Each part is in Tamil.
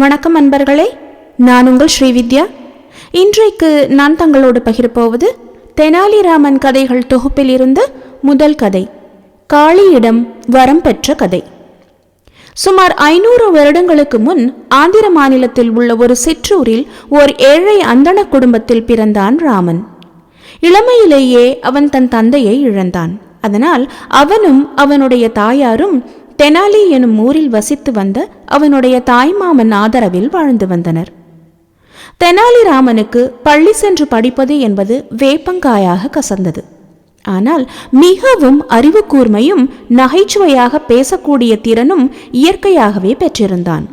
வணக்கம் அன்பர்களே நான் உங்கள் ஸ்ரீவித்யா இன்றைக்கு நான் தங்களோடு பகிரப்போவது தெனாலிராமன் கதைகள் தொகுப்பில் இருந்து முதல் கதை காளியிடம் வரம் பெற்ற கதை. சுமார் ஐநூறு வருடங்களுக்கு முன் ஆந்திர மாநிலத்தில் உள்ள ஒரு சிற்றூரில் ஓர் ஏழை அந்தன குடும்பத்தில் பிறந்தான் ராமன். இளமையிலேயே அவன் தன் தந்தையை இழந்தான். அதனால் அவனும் அவனுடைய தாயாரும் தெனாலி எனும் ஊரில் வசித்து வந்த அவனுடைய தாய்மாமன் ஆதரவில் வாழ்ந்து வந்தனர். தெனாலிராமனுக்கு பள்ளி சென்று படிப்பது என்பது வேப்பங்காயாக கசந்தது. ஆனால் மிகவும் அறிவு கூர்மையும் நகைச்சுவையாக பேசக்கூடிய திறனும் இயற்கையாகவே பெற்றிருந்தான்.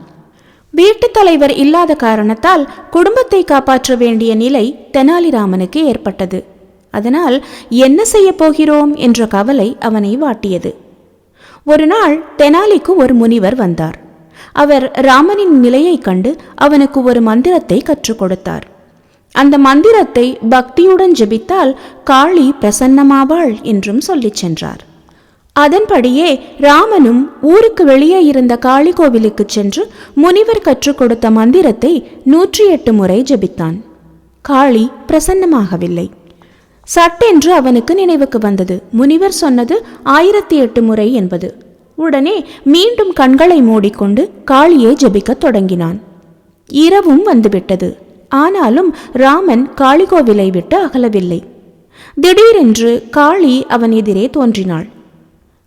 வீட்டுத் தலைவர் இல்லாத காரணத்தால் குடும்பத்தை காப்பாற்ற வேண்டிய நிலை தெனாலிராமனுக்கு ஏற்பட்டது. அதனால் என்ன செய்யப் போகிறோம் என்ற கவலை அவனை வாட்டியது. ஒரு நாள் தெனாலிக்கு ஒரு முனிவர் வந்தார். அவர் ராமனின் நிலையைக் கண்டு அவனுக்கு ஒரு மந்திரத்தை கற்றுக் கொடுத்தார். அந்த மந்திரத்தை பக்தியுடன் ஜெபித்தால் காளி பிரசன்னமாவாள் என்றும் சொல்லிச் சென்றார். அதன்படியே ராமனும் ஊருக்கு வெளியே இருந்த காளி கோவிலுக்கு சென்று முனிவர் கற்றுக் கொடுத்த மந்திரத்தை நூற்றி எட்டு முறை ஜெபித்தான். காளி பிரசன்னமாகவில்லை. சட்டென்று அவனுக்கு நினைவுக்கு வந்தது. முனிவர் சொன்னது ஆயிரத்தி எட்டு முறை என்பது. உடனே மீண்டும் கண்களை மூடிக்கொண்டு காளியை ஜெபிக்கத் தொடங்கினான். இரவும் வந்துவிட்டது. ஆனாலும் ராமன் காளிகோவிலை விட்டு அகலவில்லை. திடீரென்று காளி அவன் எதிரே தோன்றினாள்.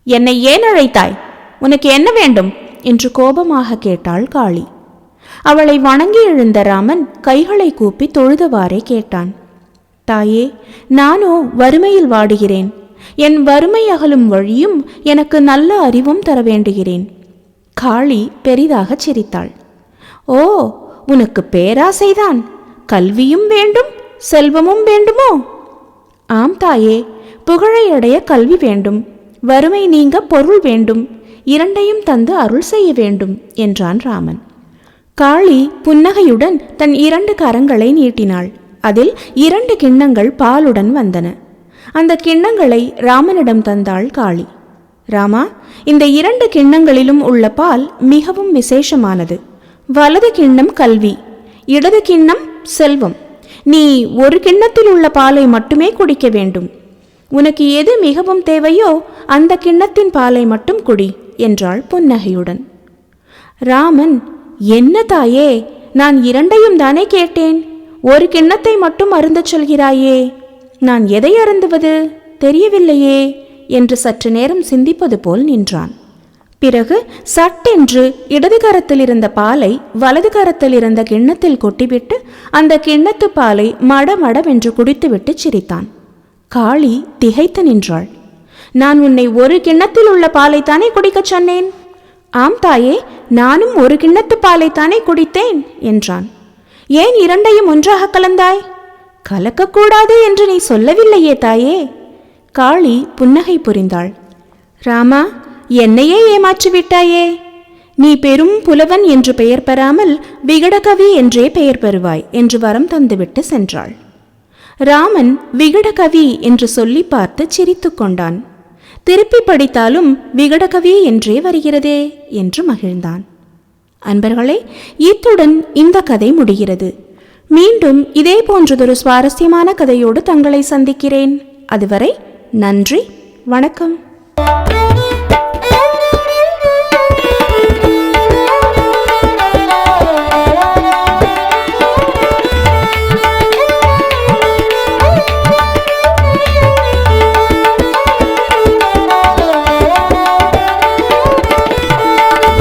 என்னை ஏன் அழைத்தாய்? உனக்கு என்ன வேண்டும்? என்று கோபமாக கேட்டாள் காளி. அவளை வணங்கி எழுந்த ராமன் கைகளை கூப்பி தொழுதவாறே கேட்டான். தாயே நானோ வறுமையில் வாடுகிறேன். என் வறுமை அகலும் வழியும் எனக்கு நல்ல அறிவும் தர வேண்டுகிறேன். காளி பெரிதாகச் சிரித்தாள். ஓ உனக்கு பேராசைதான். கல்வியும் வேண்டும் செல்வமும் வேண்டுமோ? ஆம் தாயே புகழை அடைய கல்வி வேண்டும். வறுமை நீங்க பொருள் வேண்டும். இரண்டையும் தந்து அருள் செய்ய வேண்டும் என்றான் ராமன். காளி புன்னகையுடன் தன் இரண்டு கரங்களை நீட்டினாள். அதில் இரண்டு கிண்ணங்கள் பாலுடன் வந்தன. அந்த கிண்ணங்களை ராமனிடம் தந்தாள் காளி. ராமா இந்த இரண்டு கிண்ணங்களிலும் உள்ள பால் மிகவும் விசேஷமானது. வலது கிண்ணம் கல்வி இடது கிண்ணம் செல்வம். நீ ஒரு கிண்ணத்தில் உள்ள பாலை மட்டுமே குடிக்க வேண்டும். உனக்கு எது மிகவும் தேவையோ அந்த கிண்ணத்தின் பாலை மட்டும் குடி என்றாள் புன்னகையுடன். ராமன் என்ன தாயே நான் இரண்டையும் தானே கேட்டேன்? ஒரு கிண்ணத்தை மட்டும் அருந்தச் சொல்கிறாயே. நான் எதை அருந்துவது? தெரியவில்லையே என்று சற்று நேரம் சிந்திப்பது போல் நின்றான். பிறகு சட்டென்று இடது கரத்தில் இருந்த பாலை வலது கரத்தில் இருந்த கிண்ணத்தில் கொட்டிவிட்டு அந்த கிண்ணத்து பாலை மடமடவென்று குடித்துவிட்டு சிரித்தான். காளி திகைத்து நின்றாள். நான் உன்னை ஒரு கிண்ணத்தில் உள்ள பாலைத்தானே குடிக்கச் சொன்னேன்? ஆம் தாயே நானும் ஒரு கிண்ணத்து பாலைத்தானே குடித்தேன் என்றான். ஏன் இரண்டையும் ஒன்றாக கலந்தாய்? கலக்கக்கூடாது என்று நீ சொல்லவில்லையே தாயே. காளி புன்னகை புரிந்தாள். ராமா என்னையே ஏமாற்றி விட்டாயே. நீ பெரும் புலவன் என்று பெயர் பெறாமல் விகடகவி என்றே பெயர் பெறுவாய் என்று வரம் தந்துவிட்டு சென்றாள். ராமன் விகடகவி என்று சொல்லி பார்த்து சிரித்து கொண்டான். திருப்பி படித்தாலும் விகடகவி என்றே வருகிறதே என்று மகிழ்ந்தான். அன்பர்களே இத்துடன் இந்த கதை முடிகிறது. மீண்டும் இதே போன்றதொரு சுவாரஸ்யமான கதையோடு தங்களை சந்திக்கிறேன். அதுவரை நன்றி வணக்கம்.